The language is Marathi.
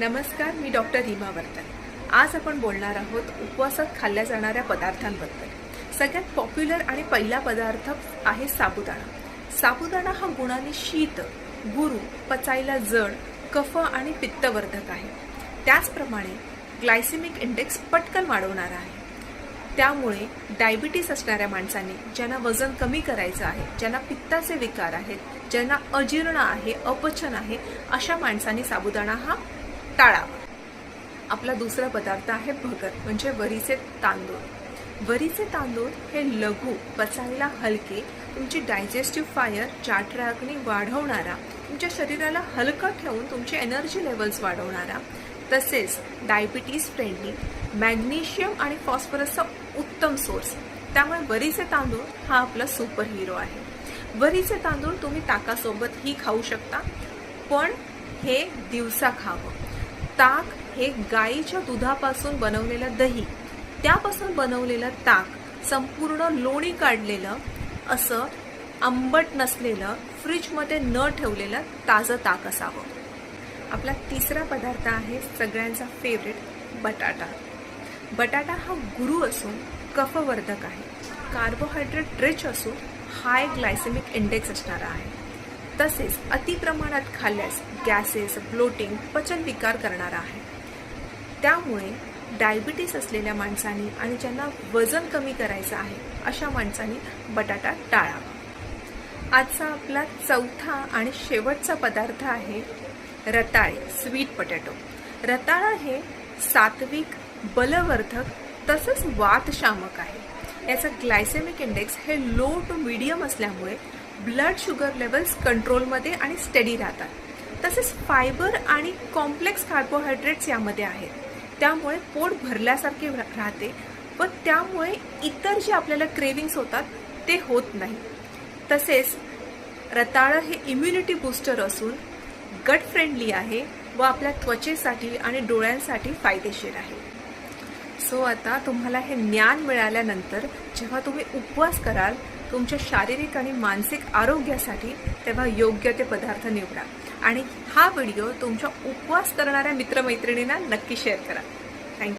नमस्कार मी डॉक्टर हिमा वर्तन आज आपण बोलणार आहोत उपवासात खाल्ल्या जाणाऱ्या पदार्थांबद्दल. सगळ्यात पॉप्युलर आणि पहिला पदार्थ आहे साबुदाणा. साबुदाणा हा गुणाने शीत गुरु पचायला जड कफ आणि पित्तवर्धक आहे. त्याचप्रमाणे ग्लायसेमिक इंडेक्स पटकन वाढवणारा आहे. त्यामुळे डायबिटीस असणाऱ्या माणसांनी ज्यांना वजन कमी करायचं आहे ज्यांना पित्ताचे विकार आहेत ज्यांना अजीर्ण आहे अपचन आहे अशा माणसांनी साबुदाणा हा टाळावा आपला दुसरा पदार्थ आहे भगर म्हणजे वरीचे तांदूळ. वरीचे तांदूळ हे लघु पचायला हलके तुमची डायजेस्टिव्ह फायर चाटराग्नी वाढवणारा तुमच्या शरीराला हलकं ठेवून तुमचे एनर्जी लेवल्स वाढवणारा. तसेच डायबिटीज फ्रेंडली मॅग्नेशियम आणि फॉस्फरसचा उत्तम सोर्स त्यामुळे वरीचे तांदूळ हा आपला सुपर हिरो आहे. वरीचे तांदूळ तुम्ही ताकासोबतही खाऊ शकता पण हे दिवसा खावं. ताक हे गाईच्या दुधापासून बनवलेलं दही त्यापासून बनवलेलं ताक संपूर्ण लोणी काढलेलं असं आंबट नसलेलं फ्रीजमध्ये न ठेवलेलं ताजं ताक असावं. आपला तिसरा पदार्थ आहे सगळ्यांचा फेवरेट बटाटा. बटाटा हा गुरु असून कफवर्धक आहे. कार्बोहायड्रेट रिच असून हाय ग्लायसेमिक इंडेक्स असणारा आहे. तसेच अतिप्रमाणात खाल्ल्यास गॅसेस ब्लोटिंग पचनविकार करणार करणारा आहे. त्यामुळे डायबिटीस असलेल्या माणसांनी आणि ज्यांना वजन कमी करायचं आहे अशा माणसांनी बटाटा टाळावा. आजचा आपला चौथा आणि शेवटचा पदार्थ आहे रताळे स्वीट पटॅटो रताळा हे सात्विक बलवर्धक तसंच वातशामक आहे. याचं ग्लायसेमिक इंडेक्स हे लो टू मिडियम असल्यामुळे ब्लड शुगर लेवल्स कंट्रोलमध्ये आणि स्टडी राहतात. तसेच फायबर आणि कॉम्प्लेक्स कार्बोहायड्रेट्स यामध्ये आहेत. त्यामुळे पोट भरल्यासारखे राहते व त्यामुळे इतर जे आपल्याला क्रेविंग्स होतात ते होत नाही. तसेच रताळं हे इम्युनिटी बूस्टर असून गट फ्रेंडली आहे व आपल्या त्वचेसाठी आणि डोळ्यांसाठी फायदेशीर आहे. सो आता तुम्हाला हे ज्ञान मिळाल्यानंतर जेव्हा तुम्ही उपवास कराल तुमच्या शारीरिक आणि मानसिक आरोग्यासाठी तेव्हा योग्य ते पदार्थ निवडा. आणि हा व्हिडिओ तुमच्या उपवास करणाऱ्या मित्रमैत्रिणींना नक्की शेअर करा.